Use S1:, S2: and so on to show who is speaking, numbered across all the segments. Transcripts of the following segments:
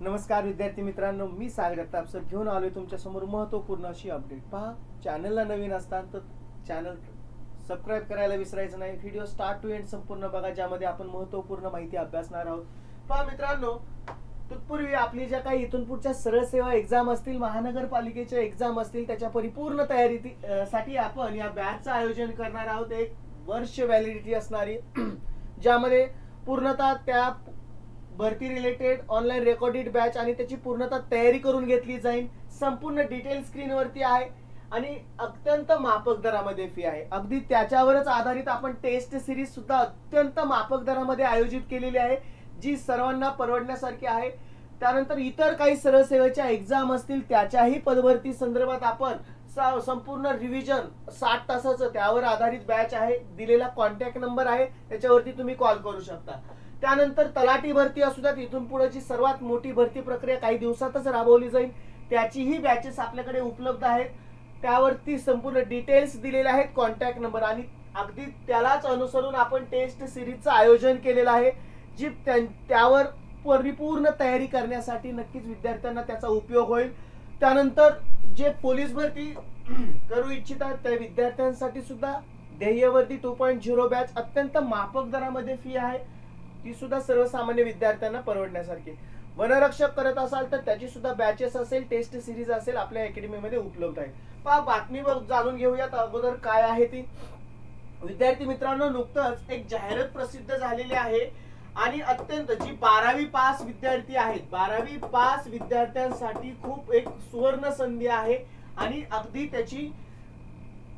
S1: नमस्कार विद्यार्थी मित्रांनो मी सागर तापसर घेऊन आलोय तुमच्यासमोर महत्त्वपूर्ण अशी अपडेट पहा चॅनलला नवीन असतात तर चॅनल सबस्क्राईब करायला विसरायचं नाही. व्हिडिओ स्टार्ट टू एंड संपूर्ण बघा ज्यामध्ये आपण महत्त्वपूर्ण माहिती अभ्यासणार आहोत. पहा मित्रांनो तत्पूर्वी आपली ज्या काही इथून पुढच्या सरळ सेवा एक्झाम असतील महानगरपालिकेच्या एक्झाम असतील त्याच्या परिपूर्ण तयारी साठी आपण या बॅचचं आयोजन करणार आहोत. एक वर्ष व्हॅलिडिटी असणारी ज्यामध्ये पूर्णतः त्या भरती रिलेटेड ऑनलाईन रेकॉर्डेड बॅच आणि त्याची पूर्णतः तयारी करून घेतली जाईल. संपूर्ण डिटेल स्क्रीनवरती आहे. आणि अत्यंत मापक दरामध्ये फी आहे. अगदी त्याच्यावरच आधारित आपण टेस्ट सिरीज सुद्धा अत्यंत मापक दरामध्ये आयोजित केलेली आहे जी सर्वांना परवडण्यासारखी आहे. त्यानंतर इतर काही सरळ सेवेच्या एक्झाम असतील त्याच्याही पदभरती संदर्भात आपण संपूर्ण रिव्हिजन साठ तासाचं त्यावर आधारित बॅच आहे. दिलेला कॉन्टॅक्ट नंबर आहे. त्याच्यावरती तुम्ही कॉल करू शकता. त्यानंतर तलाठी भरती असू द्या तिथून पुढे जी सर्वात मोठी भरती प्रक्रिया काही दिवसातच राबवली जाईल त्याचीही बॅचेस आपल्याकडे उपलब्ध आहेत. त्यावरती संपूर्ण डिटेल्स दिलेले आहेत कॉन्टॅक्ट नंबर आणि अगदी त्यालाच अनुसरून आपण टेस्ट सिरीजचं आयोजन केलेलं आहे जी त्यां- त्यावर परिपूर्ण तयारी करण्यासाठी नक्कीच विद्यार्थ्यांना त्याचा उपयोग होईल. त्यानंतर जे पोलीस भरती करू इच्छितात त्या विद्यार्थ्यांसाठी सुद्धा ध्येयवर्ती टू पॉईंट झिरो बॅच अत्यंत माफक दरामध्ये फी आहे. ती सुद्धा सर्वसामान्य विद्यार्थ्यांना परवडण्यासारखी. वनरक्षक करत असाल तर त्याची सुद्धा बॅचेस असेल टेस्ट सिरीज असेल आपल्या अकॅडमीमध्ये उपलब्ध आहे. पहा बातमी जाणून घेऊयात अगोदर काय आहे ती. विद्यार्थी मित्रांनो नुकतंच एक जाहिरात प्रसिद्ध झालेली आहे आणि अत्यंत जी बारावी पास विद्यार्थी आहेत. बारावी पास विद्यार्थ्यांसाठी खूप एक सुवर्ण संधी आहे आणि अगदी त्याची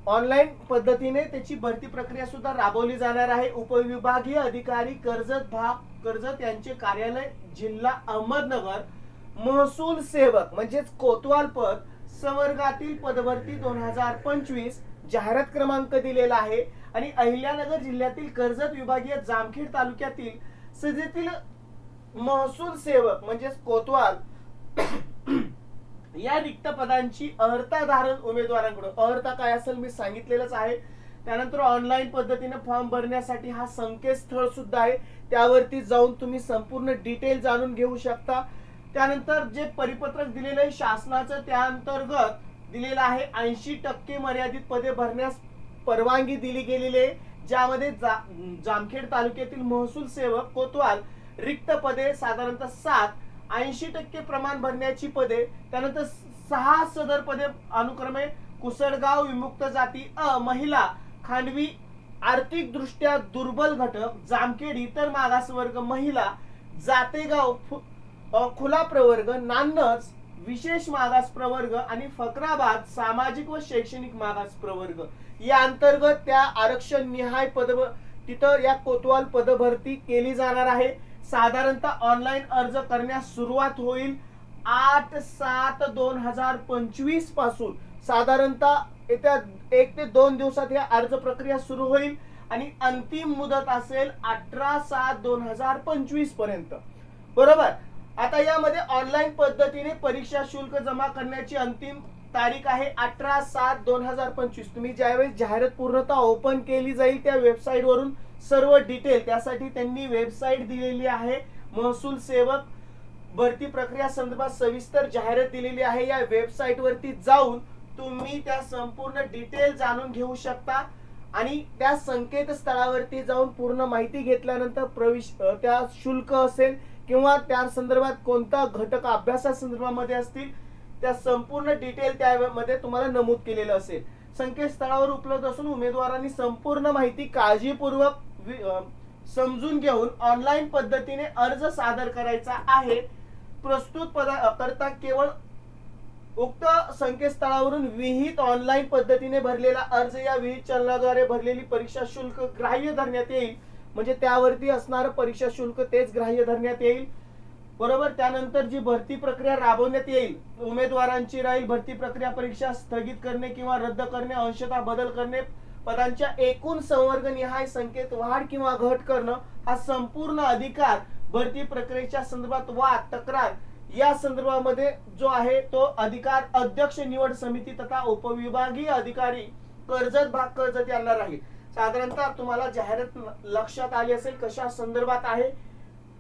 S1: ऑनलाईन पद्धतीने त्याची भरती प्रक्रिया सुद्धा राबवली जाणार आहे. उपविभागीय अधिकारी कर्जत भाग कर्जत यांचे कार्यालय जिल्हा अहमदनगर महसूल सेवक म्हणजेच कोतवाल पद संवर्गातील पदभरती दोन हजार पंचवीस जाहिरात क्रमांक दिलेला आहे. आणि अहिल्यानगर जिल्ह्यातील कर्जत विभागीय जामखेड तालुक्यातील सजेतील महसूल सेवक म्हणजेच कोतवाल या रिक्त पदांची अर्हता धारण उमेदवारांकडून. अर्हता काय असेल मी सांगितलेलंच आहे. त्यानंतर ऑनलाईन पद्धतीने फॉर्म भरण्यासाठी हा संकेतस्थळ सुद्धा आहे. त्यावरती जाऊन तुम्ही संपूर्ण डिटेल जाणून घेऊ शकता. त्यानंतर जे परिपत्रक दिलेलं आहे शासनाचं त्या अंतर्गत दिलेलं आहे ऐंशी टक्के मर्यादित पदे भरण्यास परवानगी दिली गेलेली आहे. ज्यामध्ये जा- जामखेड तालुक्यातील महसूल सेवक कोतवाल रिक्त पदे साधारणतः सात ऐंशी टक्के प्रमाण भरण्याची पदे त्यानंतर सहा सदर पदे अनुक्रमे कुसळगाव विमुक्त जाती अ महिला खांडवी आर्थिक दृष्ट्या दुर्बल घटक जामखेड इतर मागासवर्ग महिला जातेगाव फु- खुला प्रवर्ग नान्नज विशेष मागास प्रवर्ग आणि फकराबाद सामाजिक व शैक्षणिक मागास प्रवर्ग. या अंतर्गत त्या आरक्षण निहाय पद तिथं या कोतवाल पदभरती केली जाणार आहे. साधारणतः ऑनलाईन अर्ज करण्यास सुरुवात होईल आठ सात दोन हजार पंचवीसपासून. साधारणतः येत्या एक ते दोन दिवसात या अर्ज प्रक्रिया सुरू होईल आणि अंतिम मुदत असेल अठरा सात दोन हजार पंचवीसपर्यंत. बरोबर? आता यामध्ये ऑनलाईन पद्धतीने परीक्षा शुल्क जमा करण्याची अंतिम तारीख आहे अठरा सात दोन हजार पंचवीस. तुम्ही ज्यावेळेस जाहिरात पूर्णतः ओपन केली जाईल त्या वेबसाईट वरून सर्व डिटेल त्यासाठी त्यांनी वेबसाईट दिलेली आहे. महसूल सेवक भरती प्रक्रिया संदर्भात सविस्तर जाहिरात दिलेली आहे. या वेबसाईट वरती जाऊन तुम्ही त्या संपूर्ण डिटेल जाणून घेऊ शकता. आणि त्या संकेतस्थळावरती जाऊन पूर्ण माहिती घेतल्यानंतर प्रवेश त्या शुल्क असेल किंवा त्या संदर्भात कोणता घटक अभ्यासा संदर्भामध्ये असतील त्या संपूर्ण डिटेल त्यामध्ये तुम्हाला नमूद केलेलं असेल. संकेतस्थळावर उपलब्ध असून उमेदवारांनी संपूर्ण माहिती काळजीपूर्वक समजून घेऊन ऑनलाईन पद्धतीने अर्ज सादर करायचा आहे. प्रस्तुत पदा करता केवळ उक्त संकेतस्थळावरून विहित ऑनलाईन पद्धतीने भरलेला अर्ज या विहित चलनाद्वारे भरलेली परीक्षा शुल्क ग्राह्य धरण्यात येईल. म्हणजे त्यावरती असणारं परीक्षा शुल्क तेच ग्राह्य धरण्यात येईल. बरोबर? त्यानंतर जी भरती प्रक्रिया राबवण्यात येईल उमेदवारांची राहील भरती प्रक्रिया परीक्षा स्थगित करणे किंवा रद्द करणे अंशतः बदल करणे पदांच्या एकूण संवर्ग निहाय संख्येत वाढ किंवा घट करणं हा संपूर्ण अधिकार भरती प्रक्रियेच्या संदर्भात वाद तक्रार या संदर्भामध्ये जो आहे तो अधिकार अध्यक्ष निवड समिती तथा उपविभागीय अधिकारी कर्जत भाग कर्जत यांना राहील. साधारणतः तुम्हाला जाहिरात लक्षात आली असेल कशा संदर्भात आहे.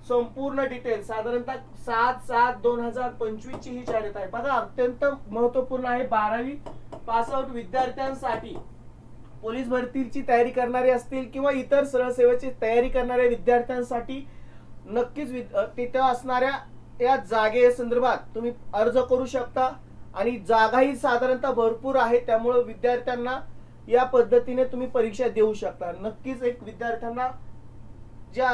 S1: संपूर्ण डिटेल साधारणतः सात सात दोन हजार पंचवीस ची ही जाहिरात आहे. बघा अत्यंत महत्त्वपूर्ण आहे. बारावी पासआउट विद्यार्थ्यांसाठी पोलीस भरतीची तयारी करणारे असतील किंवा इतर सरळ सेवेची तयारी करणाऱ्या विद्यार्थ्यांसाठी नक्कीच तिथं असणाऱ्या या जागे संदर्भात तुम्ही अर्ज करू शकता. आणि जागाही साधारणतः भरपूर आहे त्यामुळं विद्यार्थ्यांना या पद्धतीने तुम्ही परीक्षा देऊ शकता. नक्कीच एक विद्यार्थ्यांना ज्या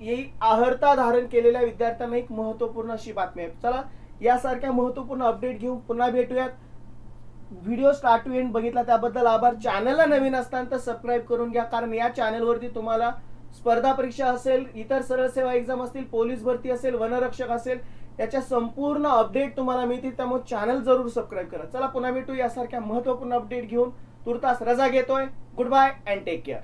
S1: येई आहर्ता धारण केलेल्या विद्यार्थ्यांना एक महत्त्वपूर्ण अशी बातमी आहे. चला यासारख्या महत्त्वपूर्ण अपडेट घेऊन पुन्हा भेटूयात. व्हिडिओ स्टार्ट टू एंड बघितला त्याबद्दल आभार. चॅनलला नवीन असताना तर सबस्क्राईब करून घ्या कारण या चॅनलवरती तुम्हाला स्पर्धा परीक्षा असेल इतर सरळ सेवा एक्झाम असतील पोलीस भरती असेल वनरक्षक असेल याच्या संपूर्ण अपडेट तुम्हाला मिळतील. त्यामुळे चॅनल जरूर सबस्क्राईब करा. चला पुन्हा भेटू यासारख्या महत्त्वपूर्ण अपडेट घेऊन. तुर्तास रजा घेतोय. Good bye and take care